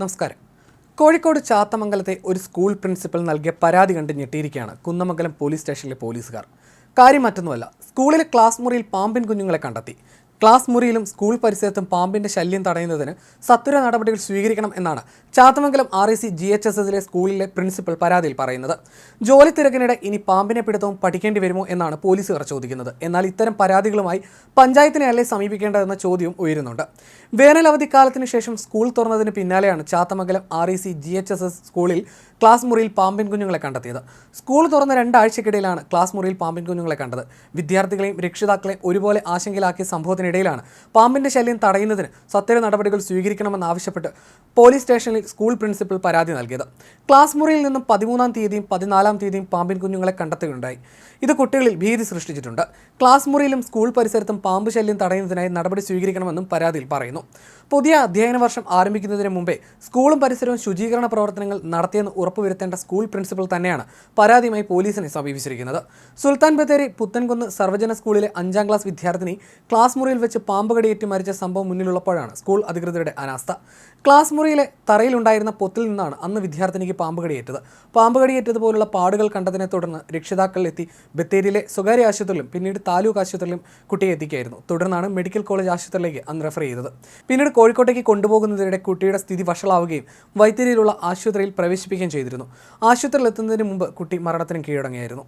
നമസ്കാരം. കോഴിക്കോട് ചാത്തമംഗലത്തെ ഒരു school principal നൽകിയ പരാതി കണ്ട് ഞെട്ടിയിരിക്കുകയാണ് കുന്നമംഗലം പോലീസ് സ്റ്റേഷനിലെ പോലീസുകാർ. കാര്യം മറ്റൊന്നുമല്ല സ്കൂളിലെ ക്ലാസ് മുറിയിൽ പാമ്പിൻ കുഞ്ഞുങ്ങളെ കണ്ടെത്തി. ക്ലാസ് മുറിയിലും സ്കൂൾ പരിസരത്തും പാമ്പിന്റെ ശല്യം തടയുന്നതിന് സത്വര നടപടികൾ സ്വീകരിക്കണം എന്നാണ് Chathamangalam R E C G H S എസിലെ സ്കൂളിലെ പ്രിൻസിപ്പൽ പരാതിയിൽ പറയുന്നത്. ജോലി തിരക്കിനിടെ ഇനി പാമ്പിനെ പിടുത്തവും പഠിക്കേണ്ടി വരുമോ എന്നാണ് പോലീസുകാർ ചോദിക്കുന്നത്. എന്നാൽ ഇത്തരം പരാതികളുമായി പഞ്ചായത്തിനെ അല്ലേ സമീപിക്കേണ്ടതെന്ന ചോദ്യവും ഉയരുന്നുണ്ട്. വേനൽ അവധിക്കാലത്തിന് ശേഷം സ്കൂൾ തുറന്നതിന് പിന്നാലെയാണ് Chathamangalam R E C G H S S സ്കൂളിൽ ക്ലാസ് മുറിയിൽ പാമ്പിൻ കുഞ്ഞുങ്ങളെ കണ്ടെത്തിയത്. സ്കൂൾ തുറന്ന രണ്ടാഴ്ചക്കിടയിലാണ് ക്ലാസ് മുറിയിൽ പാമ്പിൻ കുഞ്ഞുങ്ങളെ കണ്ടത്. വിദ്യാർത്ഥികളെയും രക്ഷിതാക്കളെയും ഒരുപോലെ ആശങ്കയിലാക്കിയ സംഭവത്തിനിടയിലാണ് പാമ്പിന്റെ ശല്യം തടയുന്നതിന് സത്വര നടപടികൾ സ്വീകരിക്കണമെന്നാവശ്യപ്പെട്ട് പോലീസ് സ്റ്റേഷനിൽ സ്കൂൾ പ്രിൻസിപ്പൽ പരാതി നൽകിയത്. ക്ലാസ് മുറിയിൽ നിന്നും പതിമൂന്നാം തീയതിയും പതിനാലാം തീയതിയും പാമ്പിൻ കുഞ്ഞുങ്ങളെ കണ്ടെത്തുകയുണ്ടായി. ഇത് കുട്ടികളിൽ ഭീതി സൃഷ്ടിച്ചിട്ടുണ്ട്. ക്ലാസ് മുറിയിലും സ്കൂൾ പരിസരത്തും പാമ്പ് ശല്യം തടയുന്നതിനായി നടപടി സ്വീകരിക്കണമെന്നും പരാതിയിൽ പറയുന്നു. പുതിയ അധ്യയന വർഷം ആരംഭിക്കുന്നതിന് മുമ്പേ സ്കൂളും പരിസരവും ശുചീകരണ പ്രവർത്തനങ്ങൾ നടത്തിയെന്ന് ഉറപ്പുവരുത്തേണ്ട സ്കൂൾ പ്രിൻസിപ്പൽ തന്നെയാണ് പരാതിയുമായി പോലീസിനെ സമീപിച്ചിരിക്കുന്നത്. സുൽത്താൻ ബത്തേരി പുത്തൻകുന്ന് സർവജന സ്കൂളിലെ അഞ്ചാം ക്ലാസ് വിദ്യാർത്ഥിനി ക്ലാസ് മുറിയിൽ വെച്ച് പാമ്പ് കടിയേറ്റ് മരിച്ച സംഭവം മുന്നിലുള്ളപ്പോഴാണ് സ്കൂൾ അധികൃതരുടെ അനാസ്ഥ. ക്ലാസ് മുറിയിലെ തറയിലുണ്ടായിരുന്ന പൊത്തിൽ നിന്നാണ് അന്ന് വിദ്യാർത്ഥിനിക്ക് പാമ്പ് കടിയേറ്റത് പാമ്പ് കടിയേറ്റതുപോലുള്ള പാടുകൾ കണ്ടതിനെ തുടർന്ന് രക്ഷിതാക്കൾ എത്തി ബത്തേരിയിലെ സ്വകാര്യ ആശുപത്രിയിലും പിന്നീട് താലൂക്ക് ആശുപത്രിയിലും കുട്ടിയെ എത്തിക്കുകയായിരുന്നു. തുടർന്നാണ് മെഡിക്കൽ കോളേജ് ആശുപത്രിയിലേക്ക് അന്ന് റെഫർ ചെയ്തത്. പിന്നീട് കോഴിക്കോട്ടേക്ക് കൊണ്ടുപോകുന്നതിനിടെ കുട്ടിയുടെ സ്ഥിതി വഷളാവുകയും വൈത്തിരിയിലുള്ള ആശുപത്രിയിൽ പ്രവേശിപ്പിക്കുകയും ചെയ്തിരുന്നു. ആശുപത്രിയിൽ എത്തുന്നതിന് മുമ്പ് കുട്ടി മരണത്തിന് കീഴടങ്ങിയായിരുന്നു.